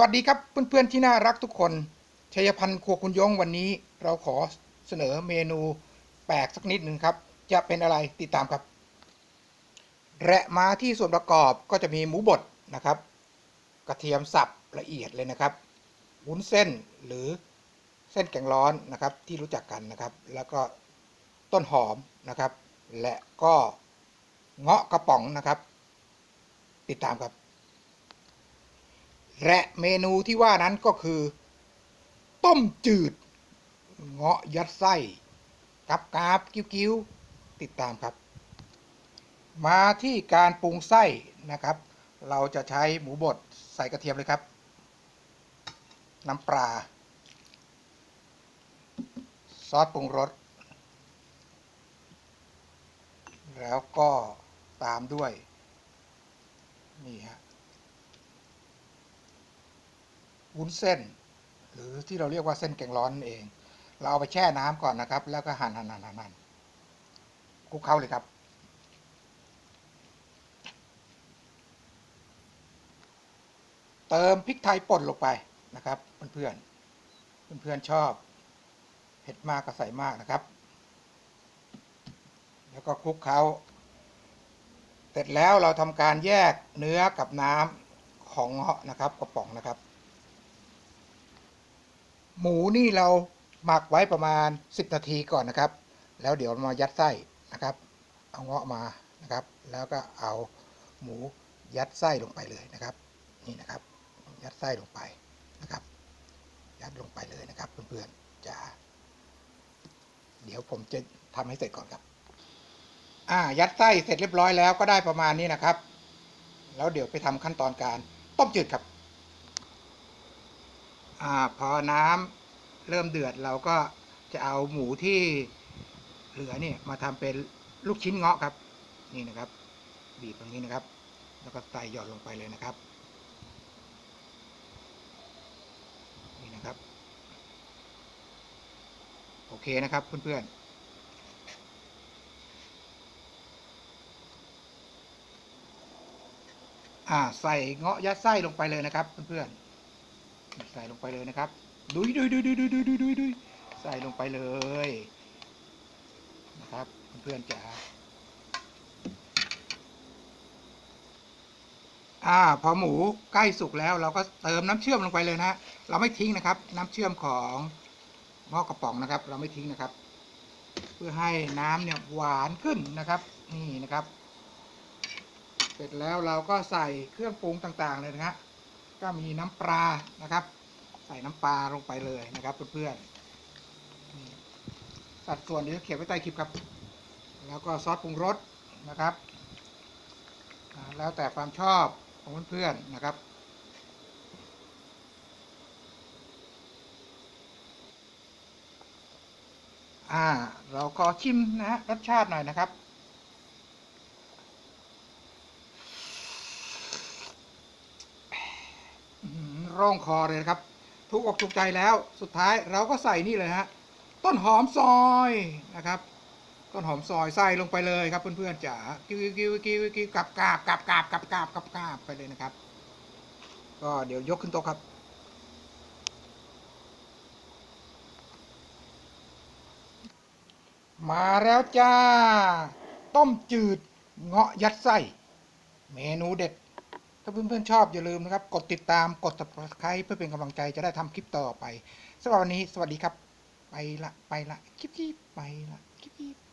วัสดีครับเพื่อนๆที่น่ารักทุกคนชัยพันธ์ครัวคุณยงวันนี้เราขอเสนอเมนูแปลกสักนิดหนึ่งครับ จะเป็นอะไรติดตามครับและมาที่ส่วนประกอบก็จะมีหมูบดนะครับ กระเทียมสับละเอียดเลยนะครับวุ้นเส้นหรือเส้นแกงร้อนนะครับที่รู้จักกันนะครับ แล้วก็ต้นหอมนะครับ และก็เงาะกระป๋องนะครับ ติดตามครับ และเมนูที่ว่านั้นก็คือ ต้มจืด เงาะยัดไส้กับกาบกิ้วกิ้วติดตามครับ มาที่การปรุงไส้นะครับ เราจะใช้หมูบดใส่กระเทียมเลยครับ น้ำปลาซอสปรุงรส แล้วก็ตามด้วย นี่ฮะ วุ้นเส้น หรือที่เราเรียกว่าเส้นแกงร้อนเอง เราเอาไปแช่น้ำก่อนนะครับ แล้วก็หั่นหั่นหั่นหั่นคลุกเคล้าเลยครับ เติมพริกไทยป่นลงไปนะครับเพื่อนๆเพื่อนๆชอบเผ็ดมากก็ใส่มากนะครับ แล้วก็คลุกเคล้าเสร็จแล้วเราทำการแยกเนื้อกับน้ำของเงาะนะครับกระป๋องนะครับ หมูนี่เราหมักไว้ประมาณ 10 นาทีก่อนนะครับ แล้วเดี๋ยวมายัดไส้นะครับ เอาเงาะมานะครับ แล้วก็เอาหมูยัดไส้ลงไปเลยนะครับ นี่นะครับ ยัดไส้ลงไปนะครับ ยัดลงไปเลยนะครับ เพื่อนๆจะเดี๋ยวผมจะทำให้เสร็จก่อนครับ อ่า ยัดไส้เสร็จเรียบร้อยแล้วก็ได้ประมาณนี้นะครับ แล้วเดี๋ยวไปทำขั้นตอนการต้มจืดครับ อพอน้ำเริ่มเดือดเราก็จะเอาหมูที่เหลือเนี่ยมาทำเป็นลูกชิ้นเงาะครับ นี่นะครับ บีบตรงนี้นะครับ แล้วก็ใส่หยอนลงไปเลยนะครับ นี่นะครับ โอเคนะครับเพื่อนๆอ่าใส่เงาะยัดไส้ลงไปเลยนะครับเพื่อนๆ ใส่ลงไปเลยนะครับ ดุยดุยดุยดุยดุยดุยดุยดุยใส่ลงไปเลยนะครับ เพื่อนๆจ๋าอ่าพอหมูใกล้สุกแล้วเราก็เติมน้ำเชื่อมลงไปเลยนะฮะเราไม่ทิ้งนะครับ น้ำเชื่อมของหม้อกระป๋องนะครับ เราไม่ทิ้งนะครับ เพื่อให้น้ำเนี่ยหวานขึ้นนะครับ นี่นะครับ เสร็จแล้วเราก็ใส่เครื่องปรุงต่างๆเลยนะฮะ ก็มีน้ำปลานะครับ ใส่น้ำปลาลงไปเลยนะครับเพื่อนๆสัดส่วนเดี๋ยวเขียนไว้ใต้คลิปครับ แล้วก็ซอสปรุงรสนะครับ แล้วแต่ความชอบของเพื่อนๆนะครับอ่าเราขอชิมนะรสชาติหน่อยนะครับ อื้อหือ ร่องคอเลยนะครับ ถูกอกถูกใจแล้วสุดท้ายเราก็ใส่นี่เลยฮะต้นหอมซอยนะครับต้นหอมซอยใส่ลงไปเลยครับเพื่อนๆจ๋ากิ้วกิ้วกิ้วกิ้วกับกาบกับกาบกับกาบกับกาบไปเลยนะครับ ก็เดี๋ยวยกขึ้นโต๊ะครับมาแล้วจ้า ต้มจืดเงาะยัดไส้ เมนูเด็ด ถ้าเพื่อนๆชอบอย่าลืมนะครับ กดติดตามกด subscribe เพื่อเป็นกำลังใจจะได้ทำคลิปต่อไปสำหรับวันนี้สวัสดีครับ ไปละไปละคลิปๆไปละคลิปๆ